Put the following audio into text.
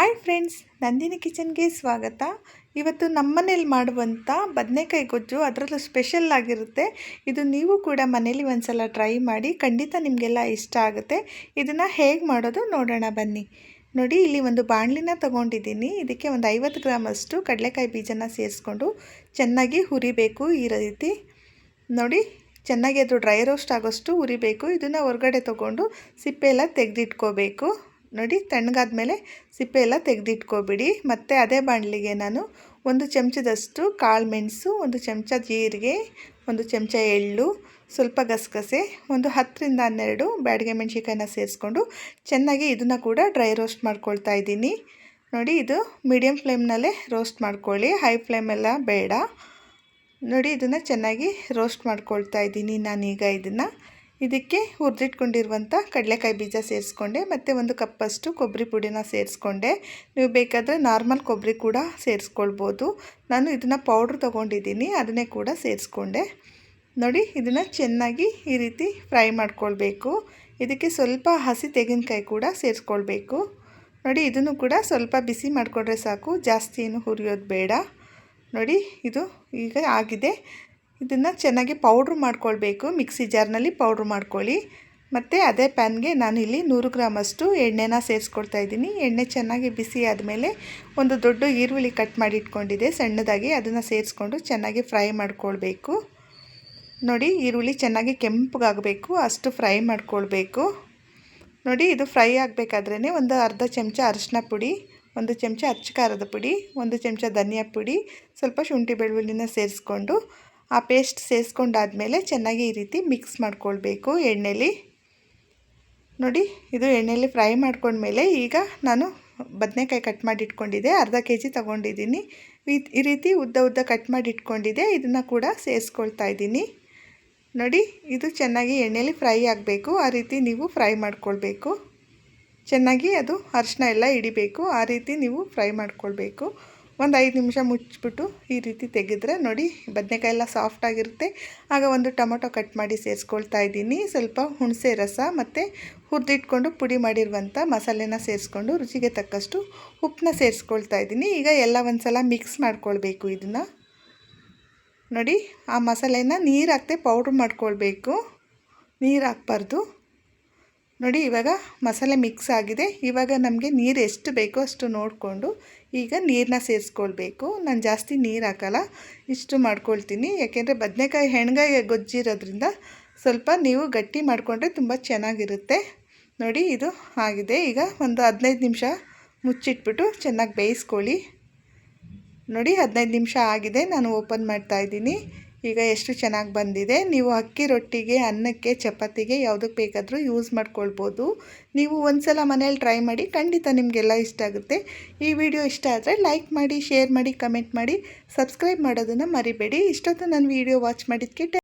Hi friends Nandini ಕಿಚನ್ಗೆ ಸ್ವಾಗತ. ಇವತ್ತು ನಮ್ಮನೇಲಿ ಮಾಡುವಂಥ ಬದನೆಕಾಯಿ ಗೊಜ್ಜು ಅದರಲ್ಲೂ ಸ್ಪೆಷಲ್ ಆಗಿರುತ್ತೆ. ಇದು ನೀವು ಕೂಡ ಮನೇಲಿ ಒಂದ್ಸಲ ಟ್ರೈ ಮಾಡಿ ಖಂಡಿತ ನಿಮಗೆಲ್ಲ ಇಷ್ಟ ಆಗುತ್ತೆ. ಇದನ್ನು ಹೇಗೆ ಮಾಡೋದು ನೋಡೋಣ ಬನ್ನಿ. ನೋಡಿ, ಇಲ್ಲಿ ಒಂದು ಬಾಣಲಿನ ತೊಗೊಂಡಿದ್ದೀನಿ. ಇದಕ್ಕೆ ಒಂದು ಐವತ್ತು ಗ್ರಾಮಷ್ಟು ಕಡಲೆಕಾಯಿ ಬೀಜನ ಸೇರಿಸ್ಕೊಂಡು ಚೆನ್ನಾಗಿ ಹುರಿಬೇಕು ಈ ರೀತಿ. ನೋಡಿ, ಚೆನ್ನಾಗಿ ಅದು ಡ್ರೈ ರೋಸ್ಟ್ ಆಗೋಷ್ಟು ಹುರಿಬೇಕು. ಇದನ್ನು ಹೊರಗಡೆ ತೊಗೊಂಡು ಸಿಪ್ಪೆ ಎಲ್ಲ ತೆಗೆದಿಟ್ಕೋಬೇಕು. ನೋಡಿ, ತಣ್ಣಗಾದ್ಮೇಲೆ ಸಿಪ್ಪೆ ಎಲ್ಲ ತೆಗೆದಿಟ್ಕೊಬಿಡಿ. ಮತ್ತು ಅದೇ ಬಾಣಲಿಗೆ ನಾನು ಒಂದು ಚಮಚದಷ್ಟು ಕಾಳು ಮೆಣಸು, ಒಂದು ಚಮಚ ಜೀರಿಗೆ, ಒಂದು ಚಮಚ ಎಳ್ಳು, ಸ್ವಲ್ಪ ಗಸಗಸೆ, ಒಂದು ಹತ್ತರಿಂದ ಹನ್ನೆರಡು ಬ್ಯಾಡಿಗೆ ಮೆಣಸಿಕಾಯಿನ ಸೇರಿಸ್ಕೊಂಡು ಚೆನ್ನಾಗಿ ಇದನ್ನು ಕೂಡ ಡ್ರೈ ರೋಸ್ಟ್ ಮಾಡ್ಕೊಳ್ತಾ ಇದ್ದೀನಿ. ನೋಡಿ, ಇದು ಮೀಡಿಯಮ್ ಫ್ಲೇಮ್ನಲ್ಲೇ ರೋಸ್ಟ್ ಮಾಡ್ಕೊಳ್ಳಿ. ಹೈ ಫ್ಲೇಮೆಲ್ಲ ಬೇಡ. ನೋಡಿ, ಇದನ್ನು ಚೆನ್ನಾಗಿ ರೋಸ್ಟ್ ಮಾಡ್ಕೊಳ್ತಾ ಇದ್ದೀನಿ ನಾನೀಗ ಇದನ್ನು. ಇದಕ್ಕೆ ಹುರಿದಿಟ್ಕೊಂಡಿರುವಂಥ ಕಡಲೆಕಾಯಿ ಬೀಜ ಸೇರಿಸ್ಕೊಂಡೆ, ಮತ್ತು ಒಂದು ಕಪ್ಪಷ್ಟು ಕೊಬ್ಬರಿ ಪುಡಿನ ಸೇರಿಸ್ಕೊಂಡೆ. ನೀವು ಬೇಕಾದರೆ ನಾರ್ಮಲ್ ಕೊಬ್ಬರಿ ಕೂಡ ಸೇರಿಸ್ಕೊಳ್ಬೋದು. ನಾನು ಇದನ್ನು ಪೌಡ್ರ್ ತೊಗೊಂಡಿದ್ದೀನಿ, ಅದನ್ನೇ ಕೂಡ ಸೇರಿಸ್ಕೊಂಡೆ. ನೋಡಿ, ಇದನ್ನು ಚೆನ್ನಾಗಿ ಈ ರೀತಿ ಫ್ರೈ ಮಾಡ್ಕೊಳ್ಬೇಕು. ಇದಕ್ಕೆ ಸ್ವಲ್ಪ ಹಸಿ ತೆಂಗಿನಕಾಯಿ ಕೂಡ ಸೇರಿಸ್ಕೊಳ್ಬೇಕು. ನೋಡಿ, ಇದನ್ನು ಕೂಡ ಸ್ವಲ್ಪ ಬಿಸಿ ಮಾಡಿಕೊಂಡ್ರೆ ಸಾಕು, ಜಾಸ್ತಿ ಏನು ಹುರಿಯೋದು ಬೇಡ. ನೋಡಿ, ಇದು ಈಗ ಆಗಿದೆ. ಇದನ್ನು ಚೆನ್ನಾಗಿ ಪೌಡ್ರ್ ಮಾಡ್ಕೊಳ್ಬೇಕು. ಮಿಕ್ಸಿ ಜಾರ್ನಲ್ಲಿ ಪೌಡ್ರ್ ಮಾಡ್ಕೊಳ್ಳಿ. ಮತ್ತು ಅದೇ ಪ್ಯಾನ್ಗೆ ನಾನಿಲ್ಲಿ ನೂರು ಗ್ರಾಮಷ್ಟು ಎಣ್ಣೆನ ಸೇರಿಸ್ಕೊಳ್ತಾ ಇದ್ದೀನಿ. ಎಣ್ಣೆ ಚೆನ್ನಾಗಿ ಬಿಸಿ ಆದಮೇಲೆ ಒಂದು ದೊಡ್ಡ ಈರುಳ್ಳಿ ಕಟ್ ಮಾಡಿ ಇಟ್ಕೊಂಡಿದೆ ಸಣ್ಣದಾಗಿ ಅದನ್ನು ಸೇರಿಸ್ಕೊಂಡು ಚೆನ್ನಾಗಿ ಫ್ರೈ ಮಾಡ್ಕೊಳ್ಬೇಕು. ನೋಡಿ ಈರುಳ್ಳಿ ಚೆನ್ನಾಗಿ ಕೆಂಪಗಾಗಬೇಕು. ಅಷ್ಟು ಫ್ರೈ ಮಾಡ್ಕೊಳ್ಬೇಕು. ನೋಡಿ ಇದು ಫ್ರೈ ಆಗಬೇಕಾದ್ರೇ ಒಂದು ಅರ್ಧ ಚಮಚ ಅರಿಶಿನ ಪುಡಿ, ಒಂದು ಚಮಚ ಅಚ್ಚ ಖಾರದ ಪುಡಿ, ಒಂದು ಚಮಚ ಧನಿಯಾ ಪುಡಿ, ಸ್ವಲ್ಪ ಶುಂಠಿ ಬೆಳ್ಳುಳ್ಳಿನ ಸೇರಿಸ್ಕೊಂಡು ಆ ಪೇಸ್ಟ್ ಸೇರಿಸ್ಕೊಂಡಾದಮೇಲೆ ಚೆನ್ನಾಗಿ ಈ ರೀತಿ ಮಿಕ್ಸ್ ಮಾಡ್ಕೊಳ್ಬೇಕು ಎಣ್ಣೆಲಿ. ನೋಡಿ, ಇದು ಎಣ್ಣೆಯಲ್ಲಿ ಫ್ರೈ ಮಾಡ್ಕೊಂಡ್ಮೇಲೆ ಈಗ ನಾನು ಬದನೆಕಾಯಿ ಕಟ್ ಮಾಡಿ ಇಟ್ಕೊಂಡಿದ್ದೆ ಅರ್ಧ ಕೆ ಜಿ ತೊಗೊಂಡಿದ್ದೀನಿ. ಈ ರೀತಿ ಉದ್ದ ಉದ್ದ ಕಟ್ ಮಾಡಿ ಇಟ್ಕೊಂಡಿದ್ದೆ ಇದನ್ನು ಕೂಡ ಸೇರಿಸ್ಕೊಳ್ತಾ ಇದ್ದೀನಿ. ನೋಡಿ, ಇದು ಚೆನ್ನಾಗಿ ಎಣ್ಣೆಯಲ್ಲಿ ಫ್ರೈ ಆಗಬೇಕು, ಆ ರೀತಿ ನೀವು ಫ್ರೈ ಮಾಡ್ಕೊಳ್ಬೇಕು. ಚೆನ್ನಾಗಿ ಅದು ಅರಿಶಿನ ಎಲ್ಲ ಹಿಡಿಬೇಕು, ಆ ರೀತಿ ನೀವು ಫ್ರೈ ಮಾಡ್ಕೊಳ್ಬೇಕು. ಒಂದು ಐದು ನಿಮಿಷ ಮುಚ್ಚಿಬಿಟ್ಟು ಈ ರೀತಿ ತೆಗೆದ್ರೆ ನೋಡಿ, ಬದನೆಕಾಯಿ ಎಲ್ಲ ಸಾಫ್ಟಾಗಿರುತ್ತೆ ಆಗ ಒಂದು ಟೊಮೊಟೊ ಕಟ್ ಮಾಡಿ ಸೇರಿಸ್ಕೊಳ್ತಾ ಇದ್ದೀನಿ. ಸ್ವಲ್ಪ ಹುಣಸೆ ರಸ ಮತ್ತು ಹುರಿದಿಟ್ಕೊಂಡು ಪುಡಿ ಮಾಡಿರುವಂಥ ಮಸಾಲೆನ ಸೇರಿಸ್ಕೊಂಡು ರುಚಿಗೆ ತಕ್ಕಷ್ಟು ಉಪ್ಪನ್ನ ಸೇರಿಸ್ಕೊಳ್ತಾ ಇದ್ದೀನಿ. ಈಗ ಎಲ್ಲ ಒಂದು ಸಲ ಮಿಕ್ಸ್ ಮಾಡ್ಕೊಳ್ಬೇಕು ಇದನ್ನು. ನೋಡಿ, ಆ ಮಸಾಲೆನ ನೀರು ಹಾಕ್ತೆ ಪೌಡ್ರ್ ಮಾಡ್ಕೊಳ್ಬೇಕು. ನೀರು ಹಾಕ್ಬಾರ್ದು ನೋಡಿ, ಇವಾಗ ಮಸಾಲೆ ಮಿಕ್ಸ್ ಆಗಿದೆ. ಇವಾಗ ನಮಗೆ ನೀರು ಎಷ್ಟು ಬೇಕೋ ಅಷ್ಟು ನೋಡಿಕೊಂಡು ಈಗ ನೀರನ್ನ ಸೇರಿಸ್ಕೊಳ್ಬೇಕು. ನಾನು ಜಾಸ್ತಿ ನೀರು ಹಾಕಲ್ಲ, ಇಷ್ಟು ಮಾಡ್ಕೊಳ್ತೀನಿ. ಯಾಕೆಂದರೆ ಬದನೆಕಾಯಿ ಹೆಣ್ಗಾಯಿ ಗೊಜ್ಜಿರೋದ್ರಿಂದ ಸ್ವಲ್ಪ ನೀವು ಗಟ್ಟಿ ಮಾಡಿಕೊಂಡ್ರೆ ತುಂಬ ಚೆನ್ನಾಗಿರುತ್ತೆ. ನೋಡಿ, ಇದು ಆಗಿದೆ. ಈಗ ಒಂದು ಹದಿನೈದು ನಿಮಿಷ ಮುಚ್ಚಿಟ್ಬಿಟ್ಟು ಚೆನ್ನಾಗಿ ಬೇಯಿಸ್ಕೊಳ್ಳಿ. ನೋಡಿ, ಹದಿನೈದು ನಿಮಿಷ ಆಗಿದೆ. ನಾನು ಓಪನ್ ಮಾಡ್ತಾಯಿದ್ದೀನಿ ಈಗ ಎಷ್ಟು ಚೆನ್ನಾಗಿ ಬಂದಿದೆ. ನೀವು ಅಕ್ಕಿ ರೊಟ್ಟಿಗೆ, ಅನ್ನಕ್ಕೆ, ಚಪಾತಿಗೆ ಯಾವುದಕ್ಕೆ ಬೇಕಾದರೂ ಯೂಸ್ ಮಾಡ್ಕೊಳ್ಬೋದು. ನೀವು ಒಂದು ಸಲ ಮನೇಲಿ ಟ್ರೈ ಮಾಡಿ ಖಂಡಿತ ನಿಮಗೆಲ್ಲ ಇಷ್ಟ ಆಗುತ್ತೆ. ಈ ವಿಡಿಯೋ ಇಷ್ಟ ಆದರೆ ಲೈಕ್ ಮಾಡಿ ಶೇರ್ ಮಾಡಿ ಕಮೆಂಟ್ ಮಾಡಿ ಸಬ್ಸ್ಕ್ರೈಬ್ ಮಾಡೋದನ್ನು ಮರಿಬೇಡಿ. ಇಷ್ಟೊತ್ತು ನಾನು ವಿಡಿಯೋ ವಾಚ್ ಮಾಡಿದ್ದಕ್ಕೆ